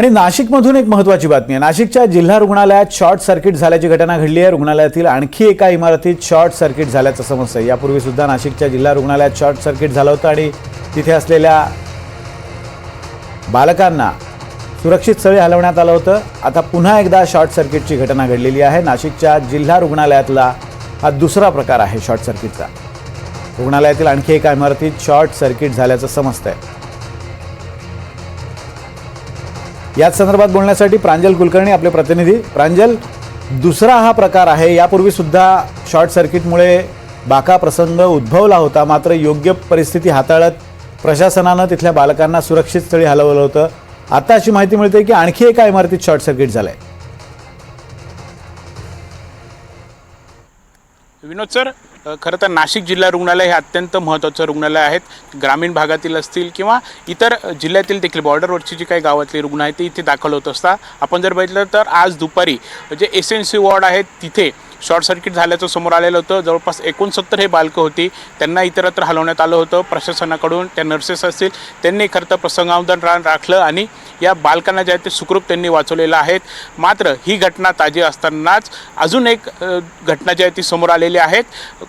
आणि नाशिकमधून एक महत्वाची बातमी आहे. नाशिकच्या जिल्हा रुग्णालयात शॉर्ट सर्किट झाल्याची घटना घडली आहे. रुग्णालयातील आणखी एका इमारतीत शॉर्ट सर्किट झाल्याचं समजतंय. यापूर्वी सुद्धा नाशिकच्या जिल्हा रुग्णालयात शॉर्ट सर्किट झालं होतं आणि तिथे असलेल्या बालकांना सुरक्षित स्थळी हलवण्यात आलं होतं. आता पुन्हा एकदा शॉर्ट सर्किटची घटना घडलेली आहे. नाशिकच्या जिल्हा रुग्णालयातला हा दुसरा प्रकार आहे शॉर्ट सर्किटचा. रुग्णालयातील आणखी एका इमारतीत शॉर्ट सर्किट झाल्याचं समजतंय. याच संदर्भात बोलण्यासाठी प्रांजल कुलकर्णी आपले प्रतिनिधी. प्रांजल दुसरा हा प्रकार आहे. यापूर्वी सुद्धा शॉर्ट सर्किटमुळे बाका प्रसंग उद्भवला होता. मात्र योग्य परिस्थिती हाताळत प्रशासनानं तिथल्या बालकांना सुरक्षित स्थळी हलवलं होतं. आता अशी माहिती मिळते की आणखी एका इमारतीत शॉर्ट सर्किट झालं आहे विनोद सर खरं तर नाशिक जिल्हा रुग्णालय हे अत्यंत महत्त्वाचं रुग्णालय आहेत. ग्रामीण भागातील असतील किंवा इतर जिल्ह्यातील देखील बॉर्डरवरची जी काही गावातली रुग्ण आहेत ते इथे दाखल होत असता आपण जर बघितलं तर आज दुपारी जे एस एन सी वॉर्ड आहेत तिथे शॉर्ट सर्किट झाल्याचं समोर आलेलं होतं. जवळपास एकोणसत्तर हे बालकं होती. त्यांना इतरत्र हलवण्यात आलं होतं. प्रशासनाकडून त्या नर्सेस असतील त्यांनी खरं तर प्रसंगावधान रा राखलं आणि या बालकांना जे आहे ते सुखरूप त्यांनी वाचवलेलं आहेत. मात्र ही घटना ताजी असतानाच अजून एक घटना जी आहे ती समोर आलेली आहेत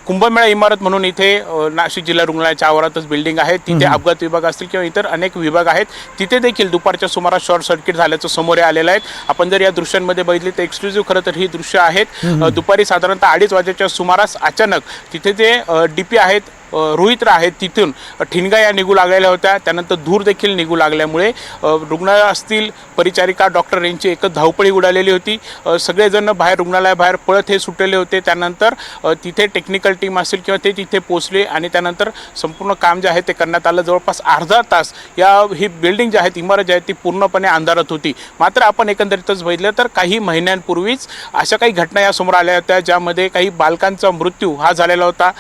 कुंभमेळा इमारत म्हणून इथे नाशिक जिल्हा रुग्णालयाच्या आवारातच बिल्डिंग आहे. तिथे अपघात विभाग असतील किंवा इतर अनेक विभाग आहेत तिथे देखील दुपारच्या सुमारास शॉर्ट सर्किट झाल्याचं समोर आलेलं आहे. आपण जर या दृश्यांमध्ये बघितली तर एक्सक्लुझिव्ह खरं तर ही दृश्य आहेत. अ, दुपारी साधारणतः अडीच वाजेच्या सुमारास अचानक तिथे जे डी पी आहेत रोहित्र आहेत तिथून. ठिणगा या निघू लागलेल्या होत्या. त्यानंतर धूर देखील निघू लागल्यामुळे अ, रुग्ण असतील परिचारिका डॉक्टर यांची एकच धावपळी उडालेली होती. सगळेजण बाहेर रुग्णालयाबाहेर पळत हे सुटलेले होते. त्यानंतर तिथे टेक्निकल टीम असेल किंवा ते तिथे पोचले आणि त्यानंतर संपूर्ण काम जे आहे ते करण्यात आलं. जवळपास अर्धा तास या ही बिल्डिंग जी आहेत इमारत जी आहे ती पूर्णपणे अंधारात होती. मात्र आपण एकंदरीतच बघितलं तर काही महिन्यांपूर्वीच अशा काही घटना या समोर आल्या होत्या ज्यामध्ये काही बालकांचा मृत्यू हा झालेला होता.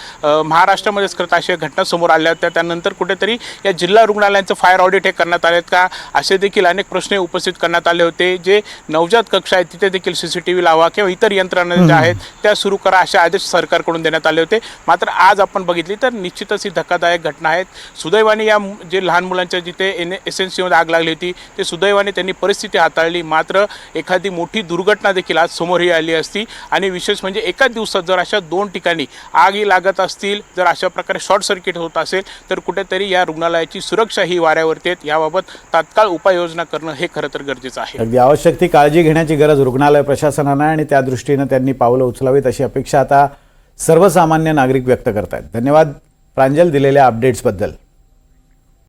महाराष्ट्रामध्येच करत अशा घटना समोर आल्या होत्या त्यानंतर कुठेतरी या जिल्हा रुग्णालयांचं फायर ऑडिट हे करण्यात आलेत का? असे देखील अनेक प्रश्न उपस्थित करण्यात आले होते. जे नवजात कक्ष आहेत तिथे देखील सी सी टी व्ही लावा किंवा इतर यंत्रणा ज्या आहेत त्या सुरू करा असे आदेश सरकारकडून देण्यात आले होते. मात्र आज आपण बघितली तर निश्चितच ही धक्कादायक घटना आहेत सुदैवाने या जे लहान मुलांच्या जिथे एन एस एन सीमध्ये आग लागली होती ते सुदैवाने त्यांनी परिस्थिती हाताळली. मात्र एखादी मोठी दुर्घटना देखील आज समोरही आली असती. आणि विशेष म्हणजे एकाच दिवसात जर अशा दोन ठिकाणी आगी लागत असतील जर अशा प्रकारे शॉर्ट सर्किट होत असेल तर कुठेतरी या रुग्णालयाची सुरक्षा ही वाऱ्यावरती आहेत. याबाबत तात्काळ उपाययोजना करणं हे खरं तर गरजेचं आहे. अगदी आवश्यक ती काळजी घेण्याची गरज रुग्णालय प्रशासनानं आणि त्या दृष्टीनं त्यांनी पावलं उचलावीत अशी अपेक्षा आता सर्वसामान्य नागरिक व्यक्त करतायत. धन्यवाद प्रांजल दिलेल्या अपडेट्सबद्दल